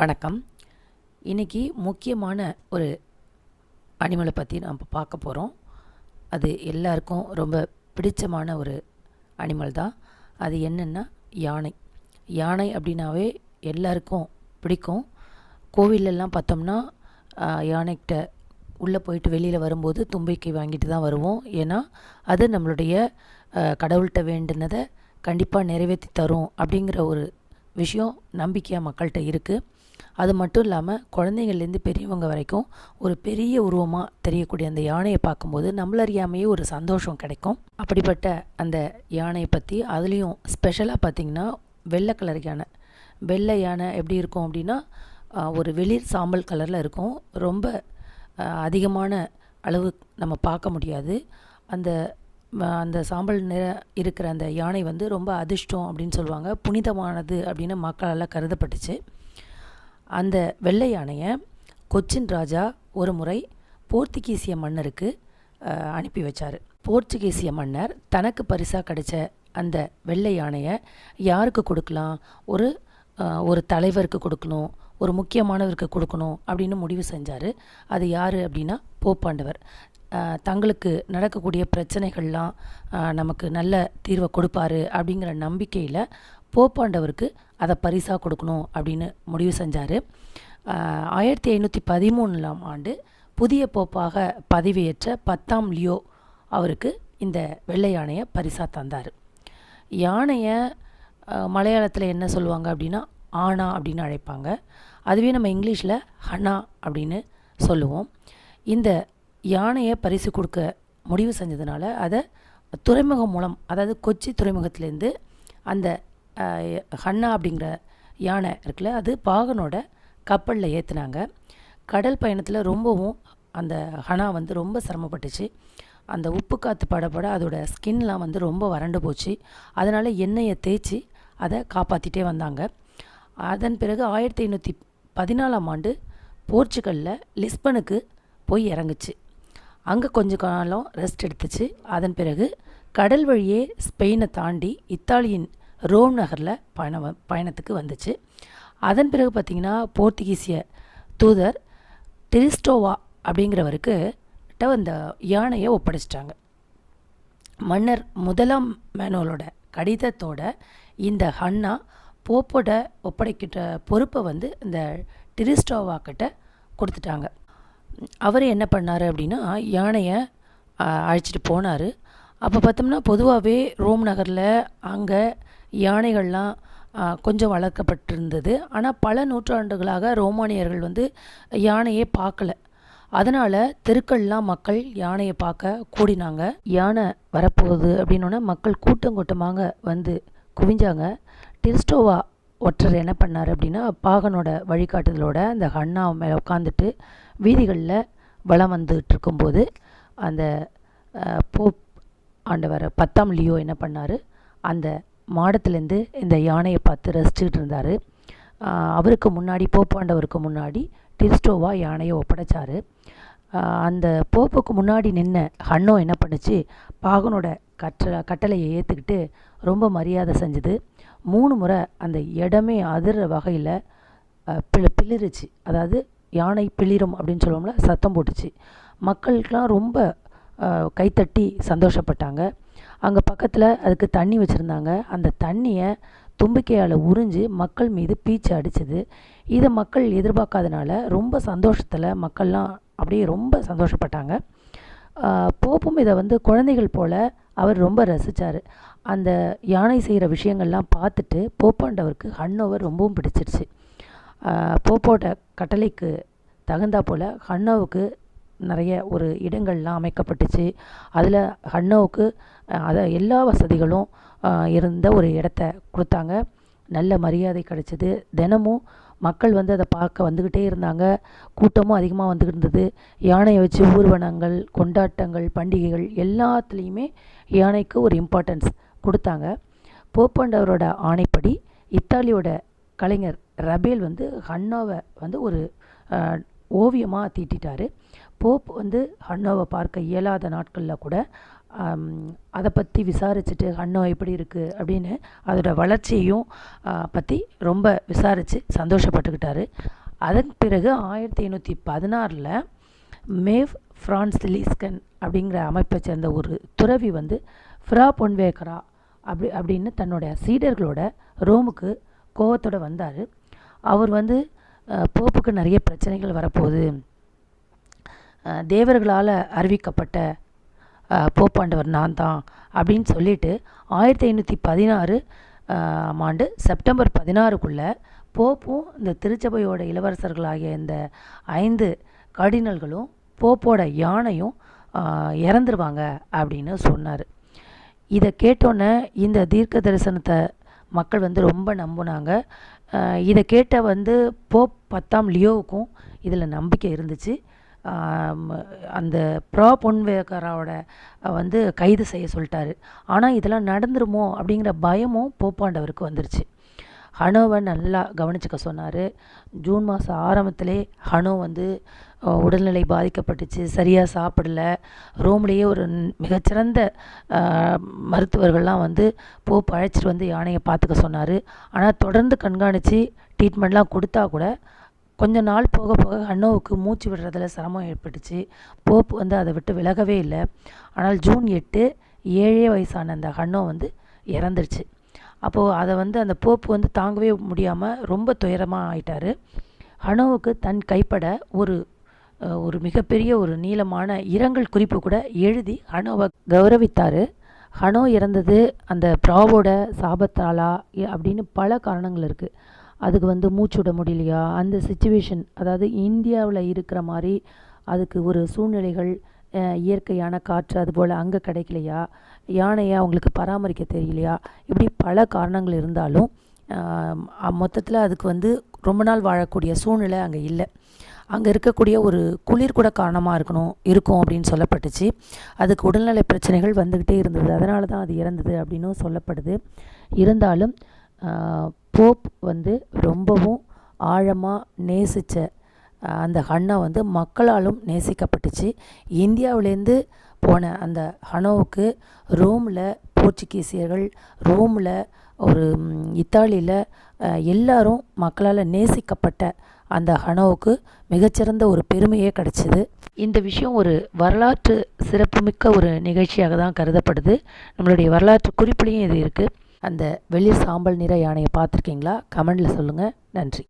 வணக்கம். இன்னைக்கு முக்கியமான ஒரு அனிமலை பற்றி நாம் பார்க்க போகிறோம் அது எல்லாருக்கும் ரொம்ப பிடிச்சமான ஒரு அனிமல் தான். அது என்னென்னா யானை. யானை அப்படின்னாவே எல்லாருக்கும் பிடிக்கும். கோவிலெல்லாம் பார்த்தோம்னா யானைக்கிட்ட உள்ளே போயிட்டு வெளியில் வரும்போது தும்பிக்கை வாங்கிட்டு தான் வருவோம். ஏன்னா அது நம்மளுடைய கடவுள்கிட்ட வேண்டுனதை கண்டிப்பாக நிறைவேற்றி தரும் அப்படிங்கிற ஒரு விஷயம் நம்பிக்கையாக மக்கள்கிட்ட இருக்குது அது மட்டும் இல்லாமல் குழந்தைங்கள்லேருந்து பெரியவங்க வரைக்கும் ஒரு பெரிய உருவமாக தெரியக்கூடிய அந்த யானையை பார்க்கும்போது நம்மளறியாமையே ஒரு சந்தோஷம் கிடைக்கும். அப்படிப்பட்ட அந்த யானையை பற்றி அதுலேயும் ஸ்பெஷலாக பார்த்திங்கன்னா வெள்ளை கலர் யானை. வெள்ளை யானை எப்படி இருக்கும் அப்படின்னா ஒரு வெளிர் சாம்பல் கலரில் இருக்கும். ரொம்ப அதிகமான அளவு நம்ம பார்க்க முடியாது. அந்த அந்த சாம்பல் நிற இருக்கிற அந்த யானை வந்து ரொம்ப அதிர்ஷ்டம் அப்படின்னு சொல்லுவாங்க. புனிதமானது அப்படின்னு மக்களால் கருதப்பட்டுச்சு. அந்த வெள்ளை யானையை கொச்சின் ராஜா ஒரு முறை போர்த்துகீசிய மன்னருக்கு அனுப்பி வச்சார். போர்ச்சுகீசிய மன்னர் தனக்கு பரிசாக கிடைச்ச அந்த வெள்ளை யானையை யாருக்கு கொடுக்கலாம்? ஒரு ஒரு தலைவருக்கு கொடுக்கணும் ஒரு முக்கியமானவருக்கு கொடுக்கணும் அப்படின்னு முடிவு செஞ்சார். அது யார் அப்படின்னா போப்பாண்டவர். தங்களுக்கு நடக்கக்கூடிய பிரச்சனைகள்லாம் நமக்கு நல்ல தீர்வை கொடுப்பாரு அப்படிங்கிற நம்பிக்கையில் போப்பாண்டவருக்கு அதை பரிசாக கொடுக்கணும் அப்படின்னு முடிவு செஞ்சார். ஆயிரத்தி ஐநூற்றி பதிமூணாம் ஆண்டு புதிய போப்பாக பதவியேற்ற பத்தாம் லியோ அவருக்கு இந்த வெள்ளை யானையை பரிசாக தந்தார். யானையை மலையாளத்தில் என்ன சொல்லுவாங்க அப்படின்னா ஆனா அப்படின்னு அழைப்பாங்க. அதுவே நம்ம இங்கிலீஷில் ஹனா அப்படின்னு சொல்லுவோம். இந்த யானையை பரிசு கொடுக்க முடிவு செஞ்சதுனால அதை துறைமுகம் மூலம் அதாவது கொச்சி துறைமுகத்திலேருந்து அந்த ஹன்னா அப்படிங்கிற யானை இருக்குல்ல அது பாகனோட கப்பலில் ஏற்றுனாங்க கடல் பயணத்தில் ரொம்பவும் அந்த ஹனா வந்து ரொம்ப சிரமப்பட்டுச்சு. அந்த உப்பு காற்று படப்பட அதோட ஸ்கின்லாம் வந்து ரொம்ப வறண்டு போச்சு. அதனால் எண்ணெயை தேய்ச்சி அதை காப்பாற்றிட்டே வந்தாங்க. அதன் பிறகு ஆயிரத்தி ஐநூற்றி பதினாலாம் ஆண்டு போர்ச்சுகலில் லிஸ்பனுக்கு போய் இறங்குச்சு. அங்கே கொஞ்ச காலம் ரெஸ்ட் எடுத்துச்சு. அதன் பிறகு கடல் வழியே ஸ்பெயினை தாண்டி இத்தாலியின் ரோம் நகரில் பயணம் பயணத்துக்கு வந்துச்சு. அதன் பிறகு பார்த்திங்கன்னா போர்த்துகீசிய தூதர் டிரிஸ்டோவா அப்படிங்கிறவருக்கு கிட்ட அந்த யானையை ஒப்படைச்சிட்டாங்க. மன்னர் முதலாம் மேனோலோட கடிதத்தோட இந்த ஹன்னா போப்போட ஒப்படைக்கிட்ட பொறுப்பை வந்து இந்த டிரிஸ்டோவா கிட்ட கொடுத்துட்டாங்க. அவர் என்ன பண்ணார் அப்படின்னா யானையை அழைச்சிட்டு போனார். அப்போ பார்த்தோம்னா பொதுவாகவே ரோம் நகரில் அங்கே யானைகள்லாம் கொஞ்சம் வளர்க்கப்பட்டிருந்தது. ஆனால் பல நூற்றாண்டுகளாக ரோமானியர்கள் வந்து யானையே பார்க்கல. அதனால் தெருக்கள்லாம் மக்கள் யானையை பார்க்க கூடினாங்க. யானை வரப்போகுது அப்படின்னோடனே மக்கள் கூட்டம் கூட்டமாக வந்து குவிஞ்சாங்க. டிரிஸ்டோவா ஒற்றர் என்ன பண்ணார் அப்படின்னா பாகனோட வழிகாட்டுதலோட அந்த ஹன்னா மேலே உட்காந்துட்டு வீதிகளில் வலம் வந்துட்டு இருக்கும்போது அந்த போப் ஆண்டவர் பத்தாம் லியோ என்ன பண்ணார்? அந்த மாடத்துலேருந்து இந்த யானையை பார்த்து ரசிச்சுக்கிட்டு இருந்தார். அவருக்கு முன்னாடி போப்பாண்டவருக்கு முன்னாடி டிரிஸ்டோவா யானையை ஒப்படைச்சாரு. அந்த போப்புக்கு முன்னாடி நின்ன ஹன்னோ என்ன பண்ணுச்சு? பாகனோட கற்ற கட்டளையை ஏற்றுக்கிட்டு ரொம்ப மரியாதை செஞ்சது. மூணு முறை அந்த இடமே அதிர வகையில் பிள பிளிருச்சு. அதாவது யானை பிளிரும் அப்படின்னு சொல்லுவோம்ல சத்தம் போட்டுச்சு. மக்களுக்கெலாம் ரொம்ப கைத்தட்டி சந்தோஷப்பட்டாங்க. அங்கே பக்கத்தில் அதுக்கு தண்ணி வச்சுருந்தாங்க. அந்த தண்ணியை தும்பிக்கையால் உறிஞ்சு மக்கள் மீது பீச்சு அடிச்சது. இதை மக்கள் எதிர்பார்க்காதனால ரொம்ப சந்தோஷத்தில் மக்கள்லாம் அப்படியே ரொம்ப சந்தோஷப்பட்டாங்க. போப்பும் இதை வந்து குழந்தைகள் போல் அவர் ரொம்ப ரசித்தார் அந்த யானை செய்கிற விஷயங்கள்லாம் பார்த்துட்டு போப்பாண்டவருக்கு ஹன்னோவர் ரொம்பவும் பிடிச்சிருச்சு. போப்போட கட்டளைக்கு தகுந்தா போல் ஹன்னோவுக்கு நிறைய ஒரு இடங்கள்லாம் அமைக்கப்பட்டுச்சு. அதில் ஹன்னோவுக்கு அதை எல்லா வசதிகளும் இருந்த ஒரு இடத்த கொடுத்தாங்க. நல்ல மரியாதை கிடைச்சிது. தினமும் மக்கள் வந்து அதை பார்க்க வந்துக்கிட்டே இருந்தாங்க. கூட்டமும் அதிகமாக வந்துக்கிட்டு இருந்தது. யானையை வச்சு ஊர்வனங்கள் கொண்டாட்டங்கள் பண்டிகைகள் எல்லாத்துலேயுமே யானைக்கு ஒரு இம்பார்ட்டன்ஸ் கொடுத்தாங்க. போப்பாண்டவரோட ஆணைப்படி இத்தாலியோட கலைஞர் ரபேல் வந்து ஹன்னாவை வந்து ஒரு ஓவியமாக தீட்டிட்டாரு. போப் வந்து ஹன்னோவை பார்க்க இயலாத நாட்களில் கூட அதை பற்றி விசாரிச்சுட்டு அண்ணோ எப்படி இருக்குது அப்படின்னு அதோட வளர்ச்சியையும் பற்றி ரொம்ப விசாரித்து சந்தோஷப்பட்டுக்கிட்டாரு. அதன் பிறகு ஆயிரத்தி எண்ணூற்றி பதினாறில் மேவ் ஃப்ரான்ஸ் லீஸ்கன் அப்படிங்கிற அமைப்பை சேர்ந்த ஒரு துறவி வந்து ஃப்ரா பொன்வேக்கரா அப்படி அப்படின்னு தன்னோட சீடர்களோட ரோமுக்கு கோவத்தோட வந்தார். அவர் வந்து போப்புக்கு நிறைய பிரச்சனைகள் வரப்போகுது. தேவர்களால் அறிவிக்கப்பட்ட போப்பாண்டவர் நான் தான் அப்படின்னு சொல்லிட்டு ஆயிரத்தி ஐநூற்றி பதினாறு ஆண்டு செப்டம்பர் பதினாறுக்குள்ளே போப்பும் இந்த திருச்சபையோட இளவரசர்களாகிய இந்த ஐந்து கார்டினல்களும் போப்போட யானையும் இறந்துருவாங்க அப்படின்னு சொன்னார். இதை கேட்டோன்னே இந்த தீர்க்க தரிசனத்தை மக்கள் வந்து ரொம்ப நம்பினாங்க. இதை கேட்ட வந்து போப் பத்தாம் லியோவுக்கும் இதில் நம்பிக்கை இருந்துச்சு. அந்த ப்ரா பொன்வேக்கராவோட வந்து கைது செய்ய சொல்லிட்டாரு. ஆனால் இதெல்லாம் நடந்துருமோ அப்படிங்கிற பயமும் போப்பாண்டவருக்கு வந்துருச்சு. ஹனோவை நல்லா கவனிச்சுக்க சொன்னார். ஜூன் மாதம் ஆரம்பத்திலே ஹனோ வந்து உடல்நிலை பாதிக்கப்பட்டுச்சு சரியாக சாப்பிடல. ரோம்லேயே ஒரு மிகச்சிறந்த மருத்துவர்கள்லாம் வந்து போப் அழைச்சிட்டு வந்து யானையை பார்த்துக்க சொன்னார். ஆனால் தொடர்ந்து கண்காணித்து ட்ரீட்மெண்ட்லாம் கொடுத்தா கூட கொஞ்ச நாள் போக போக அண்ணோவுக்கு மூச்சு விடுறதுல சிரமம் ஏற்பட்டுச்சு. போப் வந்து அதை விட்டு விலகவே இல்லை. ஆனால் ஜூன் எட்டு ஏழே வயசான அந்த அண்ணோ வந்து இறந்துருச்சு. அப்போது அதை வந்து அந்த போப்பு வந்து தாங்கவே முடியாமல் ரொம்ப துயரமாக ஆயிட்டார். ஹனோவுக்கு தன் கைப்பட ஒரு ஒரு மிகப்பெரிய ஒரு நீளமான இரங்கல் குறிப்பு கூட எழுதி ஹனோவை கௌரவித்தார். ஹனோ இறந்தது அந்த ப்ராவோட சாபத்தாலா இ- அப்படின்னு பல காரணங்கள் இருக்குது அதுக்கு வந்து மூச்சு விட முடியலையா? அந்த சுச்சுவேஷன் அதாவது இந்தியாவில் இருக்கிற மாதிரி அதுக்கு ஒரு சூழ்நிலைகள் இயற்கையான காற்று அதுபோல் அங்கே கிடைக்கலையா? யானையை அவங்களுக்கு பராமரிக்க தெரியலையா? இப்படி பல காரணங்கள் இருந்தாலும் மொத்தத்தில் அதுக்கு வந்து ரொம்ப நாள் வாழக்கூடிய சூழ்நிலை அங்கே இல்லை. அங்கே இருக்கக்கூடிய ஒரு குளிர் கூட காரணமாக இருக்கணும் இருக்கும் அப்படின்னு சொல்லப்பட்டுச்சு. அதுக்கு உடல்நலை பிரச்சனைகள் வந்துக்கிட்டே இருந்தது. அதனால தான் அது இறந்தது அப்படின்னும் சொல்லப்படுது. இருந்தாலும் போப் வந்து ரொம்பவும் ஆழமாக நேசித்த அந்த ஹன்னா வந்து மக்களாலும் நேசிக்கப்பட்டுச்சு. இந்தியாவிலேருந்து போன அந்த ஹனோவுக்கு ரோமில் போர்ச்சுகீசியர்கள் ரோமில் ஒரு இத்தாலியில் எல்லாரும் மக்களால் நேசிக்கப்பட்ட அந்த ஹனோவுக்கு மிகச்சிறந்த ஒரு பெருமையே கிடைச்சிது. இந்த விஷயம் ஒரு வரலாற்று சிறப்புமிக்க ஒரு நிகழ்ச்சியாக தான் கருதப்படுது. நம்மளுடைய வரலாற்று குறிப்பிலையும் இது இருக்குது அந்த வெளிர் சாம்பல் நிற யானையை பார்த்துருக்கீங்களா? கமெண்டில் சொல்லுங்கள் நன்றி.